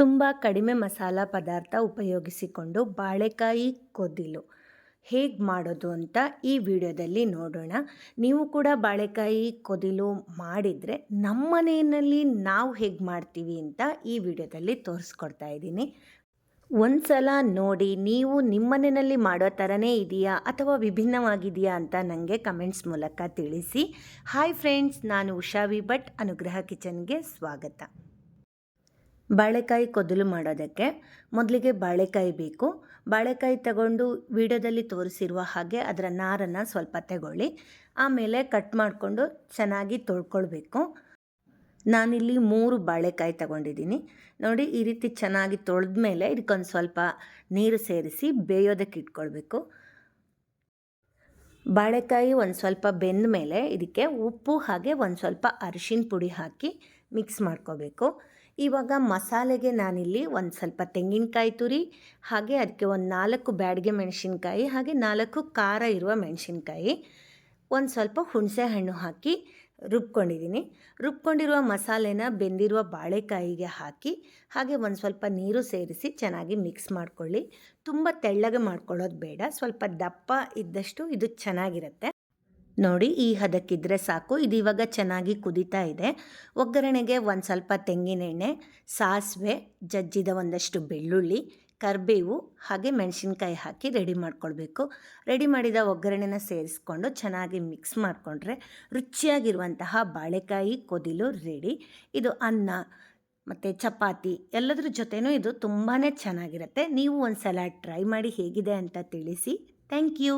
ತುಂಬ ಕಡಿಮೆ ಮಸಾಲ ಪದಾರ್ಥ ಉಪಯೋಗಿಸಿಕೊಂಡು ಬಾಳೆಕಾಯಿ ಕೊದ್ದಿಲು ಹೇಗೆ ಮಾಡೋದು ಅಂತ ಈ ವಿಡಿಯೋದಲ್ಲಿ ನೋಡೋಣ. ನೀವು ಕೂಡ ಬಾಳೆಕಾಯಿ ಕೊದಿಲು ಮಾಡಿದರೆ ನಮ್ಮ ಮನೆಯಲ್ಲಿ ನಾವು ಹೇಗೆ ಮಾಡ್ತೀವಿ ಅಂತ ಈ ವಿಡಿಯೋದಲ್ಲಿ ತೋರಿಸ್ಕೊಡ್ತಾ ಇದ್ದೀನಿ. ಒಂದು ಸಲ ನೋಡಿ, ನೀವು ನಿಮ್ಮ ಮನೆಯಲ್ಲಿ ಮಾಡೋ ಥರನೇ ಇದೆಯಾ ಅಥವಾ ವಿಭಿನ್ನವಾಗಿದೆಯಾ ಅಂತ ನನಗೆ ಕಮೆಂಟ್ಸ್ ಮೂಲಕ ತಿಳಿಸಿ. ಹಾಯ್ ಫ್ರೆಂಡ್ಸ್, ನಾನು ಉಷಾವಿ ಭಟ್, ಅನುಗ್ರಹ ಕಿಚನ್ಗೆ ಸ್ವಾಗತ. ಬಾಳೆಕಾಯಿ ಕೊದಲು ಮಾಡೋದಕ್ಕೆ ಮೊದಲಿಗೆ ಬಾಳೆಕಾಯಿ ಬೇಕು. ಬಾಳೆಕಾಯಿ ತಗೊಂಡು ವಿಡಿಯೋದಲ್ಲಿ ತೋರಿಸಿರುವ ಹಾಗೆ ಅದರ ನಾರನ್ನು ಸ್ವಲ್ಪ ತಗೊಳ್ಳಿ. ಆಮೇಲೆ ಕಟ್ ಮಾಡಿಕೊಂಡು ಚೆನ್ನಾಗಿ ತೊಳ್ಕೊಳ್ಬೇಕು. ನಾನಿಲ್ಲಿ ಮೂರು ಬಾಳೆಕಾಯಿ ತಗೊಂಡಿದ್ದೀನಿ. ನೋಡಿ, ಈ ರೀತಿ ಚೆನ್ನಾಗಿ ತೊಳೆದ ಮೇಲೆ ಇದಕ್ಕೊಂದು ಸ್ವಲ್ಪ ನೀರು ಸೇರಿಸಿ ಬೇಯೋದಕ್ಕೆ ಇಟ್ಕೊಳ್ಬೇಕು. ಬಾಳೆಕಾಯಿ ಒಂದು ಸ್ವಲ್ಪ ಬೆಂದ ಮೇಲೆ ಇದಕ್ಕೆ ಉಪ್ಪು ಹಾಗೆ ಒಂದು ಸ್ವಲ್ಪ ಅರಿಶಿನ ಪುಡಿ ಹಾಕಿ ಮಿಕ್ಸ್ ಮಾಡ್ಕೋಬೇಕು ಇವಾಗ ಮಸಾಲೆಗೆ ನಾನಿಲ್ಲಿ ಒಂದು ಸ್ವಲ್ಪ ತೆಂಗಿನಕಾಯಿ ತುರಿ, ಹಾಗೆ ಅದಕ್ಕೆ ಒಂದು ನಾಲ್ಕು ಬ್ಯಾಡಿಗೆ ಮೆಣಸಿನ್ಕಾಯಿ, ಹಾಗೆ ನಾಲ್ಕು ಖಾರ ಇರುವ ಮೆಣಸಿನ್ಕಾಯಿ. ಒಂದು ಸ್ವಲ್ಪ ಹುಣಸೆ ಹಣ್ಣು ಹಾಕಿ ರುಬ್ಕೊಂಡಿದ್ದೀನಿ ರುಬ್ಕೊಂಡಿರುವ ಮಸಾಲೆನ ಬೆಂದಿರುವ ಬಾಳೆಕಾಯಿಗೆ ಹಾಕಿ, ಹಾಗೆ ಒಂದು ಸ್ವಲ್ಪ ನೀರು ಸೇರಿಸಿ ಚೆನ್ನಾಗಿ ಮಿಕ್ಸ್ ಮಾಡ್ಕೊಳ್ಳಿ. ತುಂಬ ತೆಳ್ಳಗೆ ಮಾಡ್ಕೊಳ್ಳೋದು ಬೇಡ. ಸ್ವಲ್ಪ ದಪ್ಪ ಇದ್ದಷ್ಟು ಇದು ಚೆನ್ನಾಗಿರುತ್ತೆ. ನೋಡಿ, ಈ ಹದಕ್ಕಿದ್ರೆ ಸಾಕು. ಇದು ಇವಾಗ ಚೆನ್ನಾಗಿ ಕುದೀತಾ ಇದೆ. ಒಗ್ಗರಣೆಗೆ ಒಂದು ಸ್ವಲ್ಪ ತೆಂಗಿನೆಣ್ಣೆ ಸಾಸಿವೆ, ಜಜ್ಜಿದ ಒಂದಷ್ಟು ಬೆಳ್ಳುಳ್ಳಿ, ಕರಿಬೇವು, ಹಾಗೆ ಮೆಣಸಿನ್ಕಾಯಿ ಹಾಕಿ ರೆಡಿ ಮಾಡ್ಕೊಳ್ಬೇಕು. ರೆಡಿ ಮಾಡಿದ ಒಗ್ಗರಣೆನ ಸೇರಿಸ್ಕೊಂಡು ಚೆನ್ನಾಗಿ ಮಿಕ್ಸ್ ಮಾಡಿಕೊಂಡ್ರೆ ರುಚಿಯಾಗಿರುವಂತಹ ಬಾಳೆಕಾಯಿ ಕೊದಿಲು ರೆಡಿ. ಇದು ಅನ್ನ, ಮತ್ತು ಚಪಾತಿ ಎಲ್ಲದರ ಜೊತೆನೂ ಇದು ತುಂಬಾ ಚೆನ್ನಾಗಿರುತ್ತೆ. ನೀವು ಒಂದು ಸಲ ಟ್ರೈ ಮಾಡಿ ಹೇಗಿದೆ ಅಂತ ತಿಳಿಸಿ. Thank you.